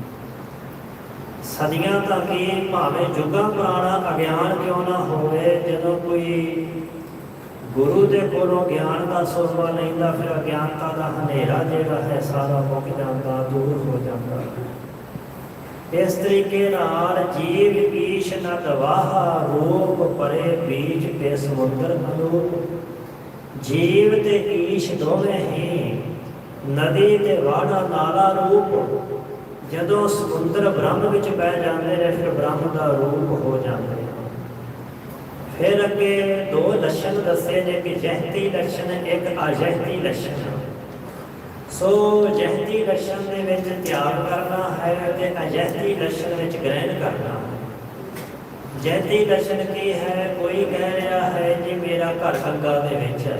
ਸਦੀਆਂ ਤੱਕ ਹੀ ਭਾਵੇਂ ਜੁਗਾਂ ਪੁਰਾਣਾ ਅਗਿਆਨ ਕਿਉਂ ਨਾ ਹੋਵੇ, ਜਦੋਂ ਕੋਈ ਗੁਰੂ ਦੇ ਕੋਲੋਂ ਗਿਆਨ ਦਾ ਸੋਮਾ ਲੈਂਦਾ, ਫਿਰ ਅਗਿਆਨਤਾ ਦਾ ਹਨੇਰਾ ਜਿਹੜਾ ਹੈ ਸਾਰਾ ਮੁੱਕ ਜਾਂਦਾ, ਦੂਰ ਹੋ ਜਾਂਦਾ। ਇਸ ਤਰੀਕੇ ਨਾਲ ਜੀਵ ਈਸ਼ ਨ ਦਵਾਹਾ ਰੂਪ ਪਰੇ ਬੀਜ ਤੇ ਸਮੁੰਦਰ ਅਨੂਪ ਜੀਵ ਤੇ ਈਸ਼ ਦੋਵੇਂ ਹੀ ਨਦੀ ਤੇ ਵਾੜਾ ਨਾਲਾ ਰੂਪ। ਜਦੋਂ ਸਮੁੰਦਰ ਬ੍ਰਹਮ ਵਿੱਚ ਪੈ ਜਾਂਦੇ ਨੇ, ਫਿਰ ਬ੍ਰਹਮ ਦਾ ਰੂਪ ਹੋ ਜਾਂਦੇ ਫਿਰ ਅੱਗੇ ਦੋ ਲੱਛਣ ਦੱਸੇ ਨੇ ਕਿ ਜਹਤੀ ਲੱਛਣ, ਇੱਕ ਅਜਹਤੀ ਲੱਛਣ। ਸੋ ਜਹਤੀ ਲੱਛਣ ਦੇ ਵਿੱਚ ਧਿਆਨ ਕਰਨਾ ਹੈ ਤੇ ਅਜਹਤੀ ਲੱਛਣ ਵਿੱਚ ਗ੍ਰਹਿਣ ਕਰਨਾ ਹੈ। ਜਹਤੀ ਕੀ ਹੈ? ਕੋਈ ਕਹਿ ਰਿਹਾ ਹੈ ਜੀ ਮੇਰਾ ਘਰ ਗੰਗਾ ਦੇ ਵਿੱਚ ਹੈ।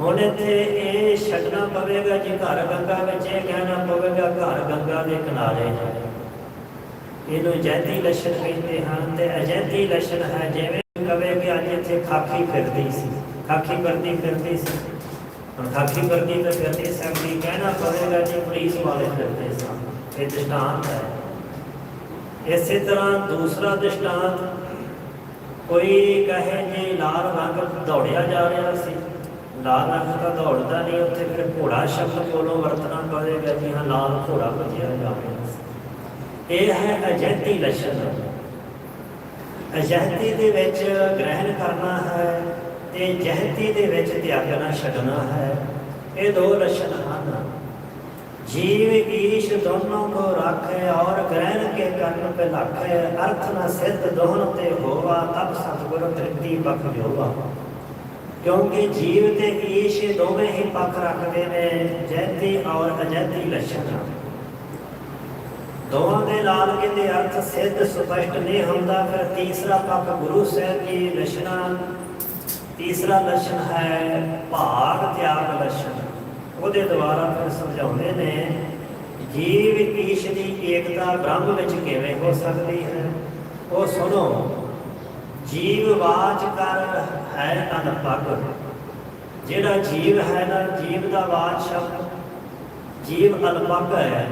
ਹੁਣ ਇੱਥੇ ਇਹ ਛੱਡਣਾ ਪਵੇਗਾ ਜੇ ਘਰ ਗੰਗਾ ਵਿੱਚ, ਇਹ ਕਹਿਣਾ ਪਵੇਗਾ ਘਰ ਗੰਗਾ ਦੇ ਕਿਨਾਰੇ ਹੈ। ਇਹਨੂੰ ਜੈਤੀ ਲੱਛਣ ਕਹਿੰਦੇ ਹਨ ਤੇ ਅਜੈਤੀ ਲੱਛਣ ਹੈ ਜਿਵੇਂ ਕਵੇ ਕਿ ਅੱਜ ਇੱਥੇ ਖਾਕੀ ਫਿਰਦੀ ਸੀ, ਖਾਕੀ ਵਰਦੀ ਫਿਰਦੀ ਸੀ। ਹੁਣ ਖਾਕੀ ਵਰਦੀ ਤਾਂ ਫਿਰਦੀ ਕਹਿਣਾ ਪਵੇਗਾ ਜੀ ਪੁਲਿਸ ਵਾਲੇ ਫਿਰਦੇ ਸਨ ਇਹ ਦ੍ਰਿਸ਼ਟਾਂਤ ਹੈ। ਇਸੇ ਤਰ੍ਹਾਂ ਦੂਸਰਾ ਦ੍ਰਿਸ਼ਟਾਂਤ, ਕੋਈ ਕਹੇ ਜੀ ਲਾਲ ਰੰਗ ਦੌੜਿਆ ਜਾ ਰਿਹਾ ਸੀ। ਲਾਲ ਰੰਗ ਤਾਂ ਦੌੜਦਾ ਨਹੀਂ, ਉੱਥੇ ਫਿਰ ਘੋੜਾ ਸ਼ਬਦ ਕੋਲੋਂ ਵਰਤਣਾ ਪਵੇਗਾ ਜੀ, ਹਾਂ, ਲਾਲ ਘੋੜਾ ਭਜਿਆ ਜਾ ਰਿਹਾ ਸੀ। ਇਹ ਹੈ ਅਜੰਤੀ ਲੱਛਣ। ਅਜੰਤੀ ਦੇ ਵਿੱਚ ਗ੍ਰਹਿਣ ਕਰਨਾ ਹੈ ਤੇ ਜਹਤੀ ਦੇ ਵਿੱਚ ਤਿਆਗਣਾ ਛੱਡਣਾ ਹੈ, ਇਹ ਦੋ ਲਛਣ ਹਨ। ਜੀਵ ਈਸ਼ ਦੋਨੋਂ ਕੋ ਰੱਖੇ ਔਰ ਗ੍ਰਹਿਣ ਕੇ ਕਰਨ ਪੇ ਲੱਖੇ ਅਰਥ ਨ ਸਿੱਧ ਦੋਹਨ ਤੇ ਹੋਵਾ ਤਬ ਸਤਗੁਰ ਤ੍ਰਿਪਤੀ ਪਖ ਹੋਵਾ ਕਿਉਂਕਿ ਜੀਵ ਤੇ ਈਸ਼ ਦੋਵੇਂ ਹੀ ਪੱਖ ਰੱਖਦੇ ਨੇ ਜੈਤੀ ਔਰ ਅਜੈਤੀ ਲਛਣ। ਦੋਵਾਂ ਦੇ ਨਾਲ ਕਿਤੇ ਅਰਥ ਸਿੱਧ ਸਪਸ਼ਟ ਨਹੀਂ ਹੁੰਦਾ, ਫਿਰ ਤੀਸਰਾ ਪੱਖ ਗੁਰੂ ਸਾਹਿਬ ਦੀ ਲਛਣਾਂ ਤੀਸਰਾ ਲੱਛਣ ਹੈ ਭਾਗ ਤਿਆਗ ਲੱਛਣ ਉਹਦੇ ਦੁਆਰਾ ਫਿਰ ਸਮਝਾਉਂਦੇ ਨੇ, ਜੀਵ ਈਸ਼ ਦੀ ਏਕਤਾ ਬ੍ਰਹਮ ਵਿੱਚ ਕਿਵੇਂ ਹੋ ਸਕਦੀ ਹੈ? ਉਹ ਸੁਣੋ, ਜੀਵ ਵਾਚ ਕਰ ਹੈ ਅਨਪਗ ਜਿਹੜਾ ਜੀਵ ਹੈ ਨਾ, ਜੀਵ ਦਾ ਵਾਚ ਸ਼ਬਦ, ਜੀਵ ਅਨਪਗ ਹੈ।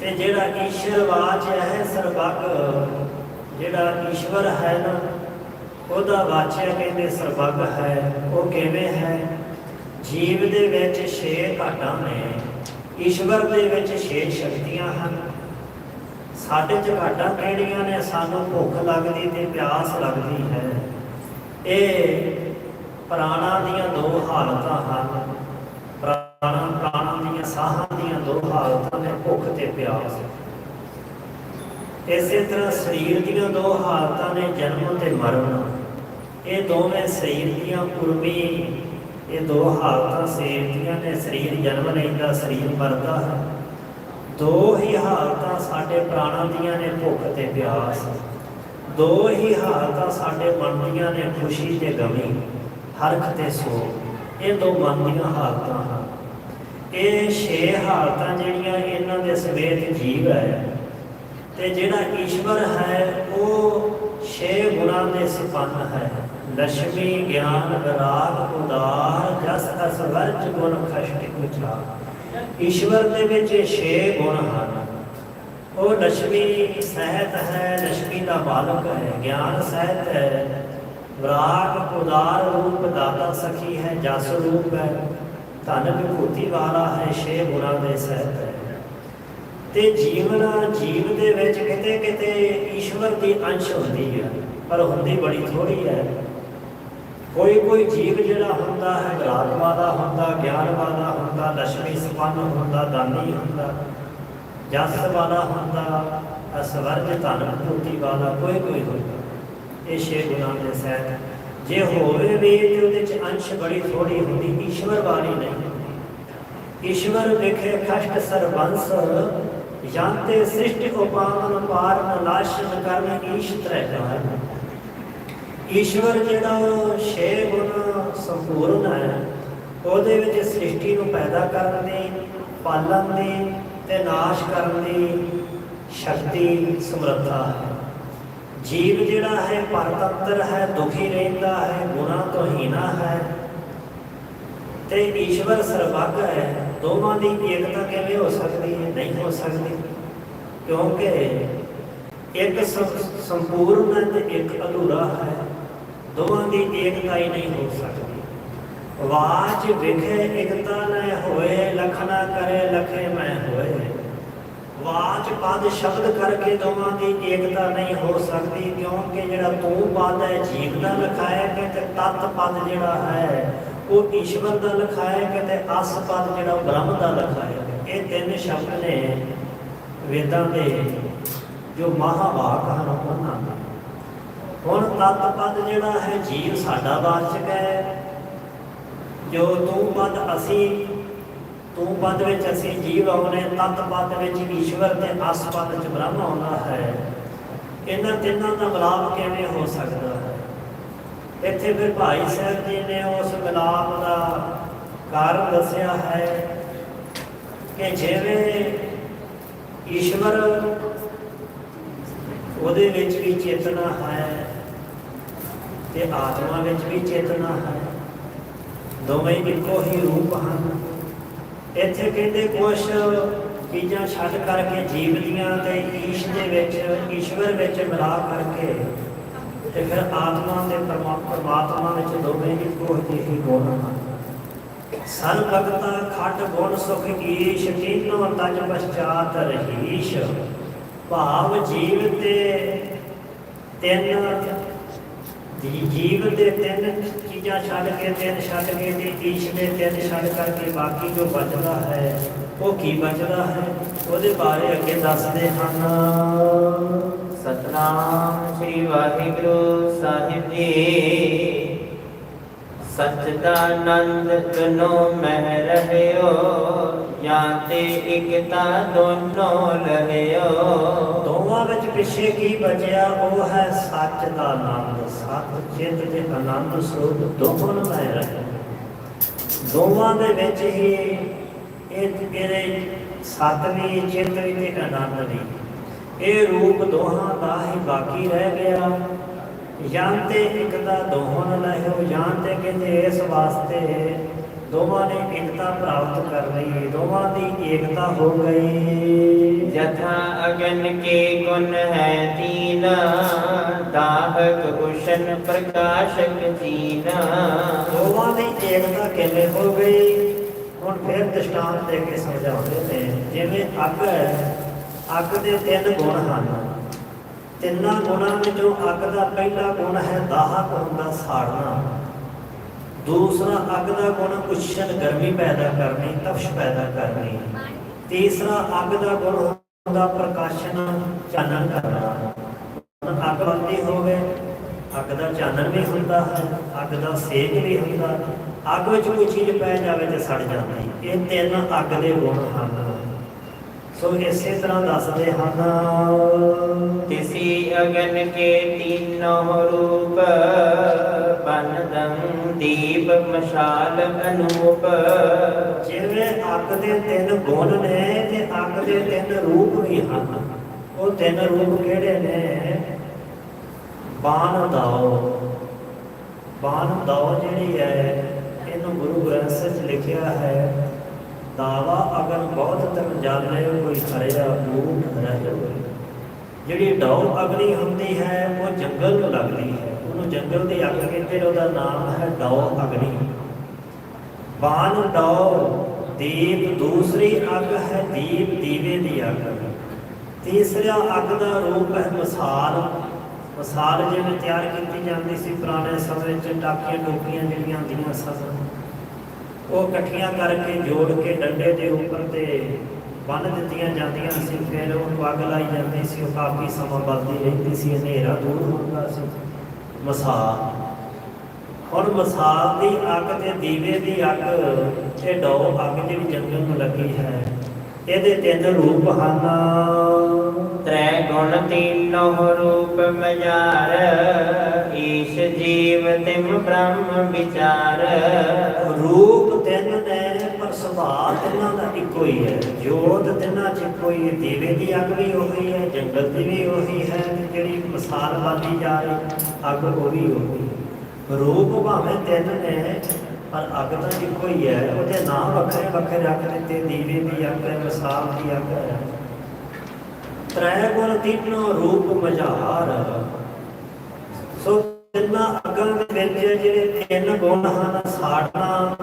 ਤੇ ਜਿਹੜਾ ਈਸ਼ਵਰ ਵਾਚ ਹੈ ਸਰਬੱਗ, ਜਿਹੜਾ ਈਸ਼ਵਰ ਹੈ ਨਾ ਉਹਦਾ ਵਾਚਿਆ ਕਹਿੰਦੇ ਸਰਬੱਗ ਹੈ, ਉਹ ਕਿਵੇਂ ਹੈ? ਜੀਵ ਦੇ ਵਿੱਚ ਛੇ ਘਾਟਾਂ ਨੇ, ਈਸ਼ਵਰ ਦੇ ਵਿੱਚ ਛੇ ਸ਼ਕਤੀਆਂ ਹਨ। ਸਾਡੇ ਚ ਘਾਟਾਂ ਕਿਹੜੀਆਂ ਨੇ? ਸਾਨੂੰ ਭੁੱਖ ਲੱਗਦੀ ਤੇ ਪਿਆਸ ਲੱਗਦੀ ਹੈ। ਇਹ ਪ੍ਰਾਣਾਂ ਦੀਆਂ ਦੋ ਹਾਲਤਾਂ ਹਨ। ਪ੍ਰਾਣਾਂ ਪ੍ਰਾਣਾਂ ਦੀਆਂ ਸਾਹਾਂ ਦੀਆਂ ਦੋ ਹਾਲਤਾਂ ਨੇ, ਭੁੱਖ ਤੇ ਪਿਆਸ। ਇਸੇ ਤਰ੍ਹਾਂ ਸਰੀਰ ਦੀਆਂ ਦੋ ਹਾਲਤਾਂ ਨੇ, ਜਨਮ ਤੇ ਮਰਨ। ਇਹ ਦੋਵੇਂ ਸਰੀਰ ਦੀਆਂ ਕੁਰਮੀ ਇਹ ਦੋ ਹਾਲਤਾਂ ਸਰੀਰ ਦੀਆਂ ਨੇ, ਸਰੀਰ ਜਨਮ ਲੈਂਦਾ, ਸਰੀਰ ਮਰਦਾ। ਹੈ ਦੋ ਹੀ ਹਾਲਤਾਂ ਸਾਡੇ ਪ੍ਰਾਣਾਂ ਦੀਆਂ ਨੇ, ਭੁੱਖ ਤੇ ਪਿਆਸ। ਦੋ ਹੀ ਹਾਲਤਾਂ ਸਾਡੇ ਮਨ ਦੀਆਂ ਨੇ, ਖੁਸ਼ੀ ਤੇ ਗਮੀ, ਹਰਖ ਤੇ ਸੋਗ। ਇਹ ਦੋ ਮਨ ਦੀਆਂ ਹਾਲਤਾਂ ਹਨ। ਇਹ ਛੇ ਹਾਲਤਾਂ ਜਿਹੜੀਆਂ ਇਹਨਾਂ ਦੇ ਸਮੇਤ ਜੀਵ ਹੈ। ਤੇ ਜਿਹੜਾ ਈਸ਼ਵਰ ਹੈ, ਉਹ ਛੇ ਗੁਣਾਂ ਦੇ ਸੰਪੰਨ ਹੈ। ਲక్ష్ਮੀ ਗਿਆਨ, ਵਿਰਾਗ, ਉਦਾਰ, ਜਸ ਅਸਵਰਜ ਗੁਣ, ਖਸ਼ਟ ਉਚਾ ਈਸ਼ਵਰ ਦੇ ਵਿੱਚ ਛੇ ਗੁਣ ਹਨ। ਉਹ ਲక్ష్ਮੀ ਸਹਿਤ ਹੈ ਲక్ష్ਮੀ ਦਾ ਬਾਲਕ ਹੈ, ਗਿਆਨ ਸਹਿਤ ਹੈ। ਵਿਰਾਗ, ਉਦਾਰ ਰੂਪ ਦਾਤਾ ਸਖੀ ਹੈ, ਜਸ ਰੂਪ ਹੈ। ਧਨ ਵਿਭੂਤੀ ਵਾਲਾ ਹੈ, ਛੇ ਗੁਣਾਂ ਦੇ ਸਹਿਤ ਹੈ। ਤੇ ਜੀਵਨ, ਜੀਵ ਦੇ ਵਿੱਚ ਕਿਤੇ ਕਿਤੇ ਈਸ਼ਵਰ ਦੀ ਅੰਸ਼ ਹੁੰਦੀ ਹੈ, ਪਰ ਹੁੰਦੀ ਬੜੀ ਥੋੜੀ ਹੈ। ਕੋਈ ਕੋਈ ਜੀਵ ਜਿਹੜਾ ਹੁੰਦਾ ਹੈ ਵਿਰਾਗਵਾ ਦਾ ਹੁੰਦਾ ਗਿਆਨਵਾ ਦਾ ਹੁੰਦਾ ਲక్ష్ਮੀ ਸੰਪੰਨ ਹੁੰਦਾ, ਦਾਨੀ ਹੁੰਦਾ ਜਸ ਵਾਲਾ ਹੁੰਦਾ, ਅਸਵਰਜ ਧਨ ਭੂਤੀ ਵਾਲਾ, ਕੋਈ ਕੋਈ ਹੁੰਦਾ। ਇਹ ਛੇ ਗੁਣਾਂ ਦੇ ਸਹਿਤ। ਜੇ ਹੋਵੇ ਵੀ ਤੇ ਉਹਦੇ ਚ ਅੰਸ਼ ਬੜੀ ਥੋੜੀ ਹੁੰਦੀ, ਈਸ਼ਵਰ ਵਾਲੀ ਨਹੀਂ ਈਸ਼ਵਰ ਵਿਖੇ ਖਸ਼ਟ ਸਰਬੰਸ ਜਾਂਤੇ ਸ੍ਰਿਸ਼ਟ ਉਪਾਮਨ ਪਾਰਨ ਨਾਸ਼ਨ ਕਰਨ ਈਸ਼ ਤ੍ਰੈ ਜਾਨ ਈਸ਼ਵਰ ਜਿਹੜਾ ਉਹ ਛੇ ਗੁਣ ਸੰਪੂਰਨ ਹੈ, ਉਹਦੇ ਵਿੱਚ ਸ੍ਰਿਸ਼ਟੀ ਨੂੰ ਪੈਦਾ ਕਰਨ ਦੀ, ਪਾਲਣ ਦੀ ਤੇ ਨਾਸ਼ ਕਰਨ ਦੀ ਸ਼ਕਤੀ ਸਮਰੱਥਾ ਹੈ। ਜੀਵ ਜਿਹੜਾ ਹੈ ਪਰਤੰਤਰ ਹੈ, ਦੁਖੀ ਰਹਿੰਦਾ ਹੈ ਗੁਨਾਹ ਤੋਂ ਹੀਨਾ ਹੈ। ਤੇ ਈਸ਼ਵਰ ਸਰਬੱਗ ਹੈ। ਦੋਵਾਂ ਦੀ ਏਕਤਾ ਕਿਵੇਂ ਹੋ ਸਕਦੀ ਹੈ? ਨਹੀਂ ਹੋ ਸਕਦੀ। ਕਿਉਂਕਿ ਇੱਕ ਸੰਪੂਰਨ ਤੇ ਇੱਕ ਅਧੂਰਾ ਹੈ। ਦੋਵਾਂ ਦੀ ਏਕਤਾ ਹੀ ਨਹੀਂ ਹੋ ਸਕਦੀ। ਵਾਚ ਵਿਖੇ ਇਕਤਾ ਨ ਹੋਏ, ਲਖਣਾ ਕਰੇ, ਲਖੇ ਮੈਂ ਹੋਏ। ਵਾਚ ਪਦ ਸ਼ਬਦ ਕਰਕੇ ਦੋਵਾਂ ਦੀ ਏਕਤਾ ਨਹੀਂ ਹੋ ਸਕਦੀ, ਕਿਉਂਕਿ ਜਿਹੜਾ ਤੂੰ ਪਦ ਹੈ, ਜੀਵ ਦਾ ਲਿਖਾਇਆ ਗਿਆ ਤੇ ਤਤ ਪਦ ਜਿਹੜਾ ਹੈ ਉਹ ਈਸ਼ਵਰ ਦਾ ਲਿਖਾਇਆ ਗਿਆ ਤੇ ਅਸ ਪਦ ਜਿਹੜਾ ਉਹ ਬ੍ਰਹਮ ਦਾ ਲਿਖਾਇਆ ਗਿਆ ਇਹ ਤਿੰਨ ਸ਼ਬਦ ਨੇ ਵੇਦਾਂ ਦੇ ਜੋ ਮਹਾਵਾਕ ਹਨ, ਉਹਨਾਂ ਦਾ। ਹੁਣ ਤਤ ਪਦ ਜਿਹੜਾ ਹੈ, ਜੀਵ ਸਾਡਾ ਵਾਚਕ ਹੈ। ਜੋ ਤੂੰ ਪਦ ਅਸੀਂ, ਤੂੰ ਪਦ ਵਿੱਚ ਅਸੀਂ ਜੀਵ ਆਉਨੇ ਤਤ ਪਦ ਵਿੱਚ ਈਸ਼ਵਰ ਤੇ ਅਸ ਪਦ ਵਿੱਚ ਬ੍ਰਹਮ ਆਉਂਦਾ ਹੈ। ਇਹਨਾਂ ਤਿੰਨਾਂ ਦਾ ਮਿਲਾਪ ਕਿਵੇਂ ਹੋ ਸਕਦਾ ਹੈ? ਇੱਥੇ ਫਿਰ ਭਾਈ ਸਾਹਿਬ ਜੀ ਨੇ ਉਸ ਮਿਲਾਪ ਦਾ ਕਾਰਨ ਦੱਸਿਆ ਹੈ ਕਿ ਜਿਵੇਂ ਈਸ਼ਵਰ ਉਹਦੇ ਵਿੱਚ ਵੀ ਚੇਤਨਾ ਹੈ ਤੇ ਆਤਮਾ ਵਿੱਚ ਵੀ ਚੇਤਨਾ ਹੈ, ਦੋਵੇਂ ਇੱਕੋ ਹੀ ਰੂਪ ਹਨ। ਇੱਥੇ ਕਹਿੰਦੇ ਕੁਛ ਚੀਜ਼ਾਂ ਛੱਡ ਕਰਕੇ ਜੀਵ ਦੀਆਂ ਤੇ ਈਸ਼ ਦੇ ਵਿੱਚ, ਈਸ਼ਵਰ ਵਿੱਚ ਮਿਲਾ ਕਰਕੇ ਤੇ ਫਿਰ ਆਤਮਾ ਤੇ ਪਰਮਾ- ਪਰਮਾਤਮਾ ਵਿੱਚ ਦੋਵੇਂ ਇੱਕੋ ਜਿਹੇ ਗੁਣ ਹਨ। ਸਨ ਭਗਤਾ ਖਟ ਗੁਣ ਸੁਖ ਈਸ਼ ਤੀਨੋਂ ਤਜ ਪਛਾਤ ਰਹੀਸ਼। ਭਾਵ ਜੀਵ ਤੇ ਤਿੰਨ ਦੀ ਜੀਵ ਦੇ ਤਿੰਨ ਚੀਜ਼ਾਂ ਛੱਡ ਕੇ, ਤਿੰਨ ਛੱਡ ਕੇ ਤੇ ਈਸ਼ ਦੇ ਤਿੰਨ ਛੱਡ ਕਰਕੇ ਬਾਕੀ ਜੋ ਬਚਦਾ ਹੈ, ਉਹ ਕੀ ਬਚਦਾ ਹੈ? ਉਹਦੇ ਬਾਰੇ ਅੱਗੇ ਦੱਸਦੇ ਹਨ। ਸਤਨਾਮ ਸ੍ਰੀ ਵਾਹਿਗੁਰੂ ਸਾਹਿਬ ਜੀ। ਸਚਦਾਨੰਦ ਤਨੋ ਮਹਿ ਰਹਿਓ, ਜਾਂ ਤੇ ਇਕਤਾ ਦੋਨੋਂ ਲਹਿਓ। ਦੋਵਾਂ ਵਿੱਚ ਪਿੱਛੇ ਕੀ ਬਚਿਆ, ਉਹ ਹੈ ਸੱਚ ਦਾ ਆਨੰਦ ਸੱਚ ਚਿੱਤ ਦੇ ਆਨੰਦ ਸਰੂਪ ਦੋਹਾਂ ਨੂੰ ਲੈ ਰਹੇ ਦੋਵਾਂ ਦੇ ਵਿੱਚ ਹੀ ਇਹ ਇਹਦੇ ਸੱਤ ਵੀ ਚਿੱਤ ਵੀ ਤੇ ਆਨੰਦ ਵੀ। ਇਹ ਰੂਪ ਦੋਹਾਂ ਦਾ ਹੀ ਬਾਕੀ ਰਹਿ ਗਿਆ। ਜਾਂ ਤੇ ਇੱਕ ਦਾ ਦੋਹਾਂ ਨਾਲ ਹੋ ਜਾਂ ਤੇ ਕਹਿੰਦੇ ਇਸ ਵਾਸਤੇ ਦੋਵਾਂ ਨੇ ਇਕਤਾ ਪ੍ਰਾਪਤ ਕਰ ਲਈ ਦੋਵਾਂ ਦੀ ਏਕਤਾ ਹੋ ਗਈ। ਜਥਾ ਅਗਨ ਕੇ ਗੁਣ ਹੈ ਤੀਨਾ ਦਾਹਕ ਕੁਸ਼ਨ ਪ੍ਰਕਾਸ਼ਕ ਤੀਨਾ ਦੋਵਾਂ ਦੀ ਏਕਤਾ ਕਿਵੇਂ ਹੋ ਗਈ? ਹੁਣ ਫਿਰ ਦਸ਼ਟਾਂਤ ਦੇ ਕੇ ਸਮਝਾਉਂਦੇ ਨੇ ਜਿਵੇਂ ਅੱਗ ਅੱਗ ਦੇ ਤਿੰਨ ਗੁਣ ਹਨ। ਤਿੰਨਾਂ ਗੁਣਾਂ ਵਿੱਚੋਂ ਅੱਗ ਦਾ ਪਹਿਲਾ ਗੁਣ ਹੈ ਦਾਹਕ ਹੁੰਦਾ ਸਾੜਨਾ। ਦੂਸਰਾ, ਅੱਗ ਦਾ ਗੁਣ ਉਸ਼ਣ ਗਰਮੀ ਪੈਦਾ ਕਰਨੀ, ਤਪਸ਼ ਪੈਦਾ ਕਰਨੀ। ਤੀਸਰਾ, ਅੱਗ ਦਾ ਗੁਣ ਹੁੰਦਾ ਪ੍ਰਕਾਸ਼ਨ ਚਾਨਣ ਕਰਨਾ। ਅੱਗ ਬੰਦੀ ਹੋਵੇ, ਅੱਗ ਦਾ ਚਾਨਣ ਵੀ ਹੁੰਦਾ ਹੈ, ਅੱਗ ਦਾ ਸੇਕ ਵੀ ਹੁੰਦਾ। ਅੱਗ ਵਿੱਚ ਕੋਈ ਚੀਜ਼ ਪੈ ਜਾਵੇ ਤੇ ਸੜ ਜਾਂਦੀ। ਇਹ ਤਿੰਨ ਅੱਗ ਦੇ ਗੁਣ ਹਨ। ਸੋ ਇਸੇ ਤਰ੍ਹਾਂ ਦੱਸਦੇ ਹਨ। ਤਿਸੀ ਅਗਨ ਕੇ ਤੀਨੋਂ ਰੂਪ ਬਨਦੰ ਦੀਪਕ ਮਸ਼ਾਲ ਅਨੂਪ। ਜਿਵੇਂ ਅੱਗ ਦੇ ਤਿੰਨ ਗੁਣ ਨੇ ਤੇ ਅੱਗ ਦੇ ਤਿੰਨ ਰੂਪ ਵੀ ਹਨ। ਉਹ ਤਿੰਨ ਰੂਪ ਕਿਹੜੇ ਨੇ? ਬਾਣ ਦਾਓ। ਬਾਣ ਦਾਓ ਜਿਹੜੀ ਹੈ ਇਹਨੂੰ ਗੁਰੂ ਗ੍ਰੰਥ ਸਾਹਿਬ ਲਿਖਿਆ ਹੈ। ਦਾਵਾ ਅਗਰ ਬਹੁਤ ਤਨ ਜਾਣੇ ਕੋਈ ਹਰਿਆ ਮੂਠ ਰਹਿ ਹੋਏ ਜਿਹੜੀ ਡਾਉ ਅਗਨੀ ਹੁੰਦੀ ਹੈ, ਉਹ ਜੰਗਲ ਨੂੰ ਲੱਗਦੀ ਹੈ। ਉਹਨੂੰ ਜੰਗਲ ਦੀ ਅੱਗ ਕਹਿੰਦੇ ਨੇ, ਉਹਦਾ ਨਾਮ ਹੈ ਡਾਉ ਅਗਨੀ। ਬਾਣ ਡਾਉ, ਦੀਪ ਦੂਸਰੀ ਅੱਗ ਹੈ, ਦੀਪ ਦੀਵੇ ਦੀ ਅੱਗ। ਤੀਸਰਾ ਅੱਗ ਦਾ ਰੂਪ ਹੈ ਮਸਾਲ। ਮਸਾਲ ਜਿਵੇਂ ਤਿਆਰ ਕੀਤੀ ਜਾਂਦੀ ਸੀ ਪੁਰਾਣੇ ਸਮੇਂ 'ਚ ਡਾਕੀਆਂ ਟੋਕੀਆਂ ਜਿਹੜੀਆਂ ਹੁੰਦੀਆਂ ਸਨ ਉਹ ਇਕੱਠੀਆਂ ਕਰਕੇ ਜੋੜ ਕੇ ਡੰਡੇ ਦੇ ਉੱਪਰ ਤੇ ਬੰਨ ਦਿੱਤੀਆਂ ਜਾਂਦੀਆਂ ਸੀ, ਫਿਰ ਉਹਨੂੰ ਅੱਗ ਲਾਈ ਜਾਂਦੀ ਸੀ, ਉਹ ਕਾਫੀ ਸਮਾਂ ਬਲਦੀ ਰਹਿੰਦੀ ਸੀ, ਹਨੇਰਾ ਦੂਰ ਹੁੰਦਾ ਸੀ। ਮਸਾਲ ਹੁਣ ਮਸਾਲ ਦੀ ਅੱਗ ਤੇ ਦੀਵੇ ਦੀ ਅੱਗ ਇਹ ਡੋ ਅੱਗ ਜਿਹੜੀ ਜੰਗਲ ਨੂੰ ਲੱਗੀ ਹੈ। ਇਹਦੇ ਤਿੰਨ ਰੂਪ ਹਨ। ਤ੍ਰੈ ਗੁਣ ਤੀਨੋ ਰੂਪ ਮਜਾਰ ਈਸ਼ ਜੀਵ ਤਿਮ ਬ੍ਰਹਮ ਵਿਚਾਰ। ਰੂਪ ਤਿੰਨ ਨੇ ਪਰ ਸੁਭਾਅ ਤਿੰਨਾਂ ਦਾ ਇੱਕੋ ਹੀ ਹੈ। ਜੋਤ ਤਿੰਨਾਂ ਚ ਕੋਈ ਦੀਵੇ ਦੀ ਅੱਗ ਵੀ ਉਹੀ ਹੈ ਜੰਗਲ ਦੀ ਵੀ ਉਹੀ ਹੈ ਜਿਹੜੀ ਮਸਾਲ ਬਾਦੀ ਜਾ ਰਹੀ ਅੱਗ ਉਹੀ ਉਹੀ ਰੂਪ ਭਾਵੇਂ ਤਿੰਨ ਨੇ ਪਰ ਅੱਗ ਤਾਂ ਇੱਕੋ ਹੀ ਹੈ, ਉਹਦੇ ਨਾਮ ਵੱਖਰੇ ਵੱਖਰੇ ਰੱਖ ਦਿੱਤੇ, ਦੀਵੇ ਦੀ ਅੱਗ ਹੈ ਮਸਾਲ ਦੀ ਅੱਗ। ਹੈ ਤ੍ਰੈ ਗੁਣ ਤੀਨੋ ਰੂਪ ਮਝਾਰ। ਸੋ ਤਿੰਨਾਂ ਅੱਗਾਂ ਦੇ ਵਿੱਚ ਜਿਹੜੇ ਤਿੰਨ ਗੁਣ ਹਨ, ਸਾੜਨਾ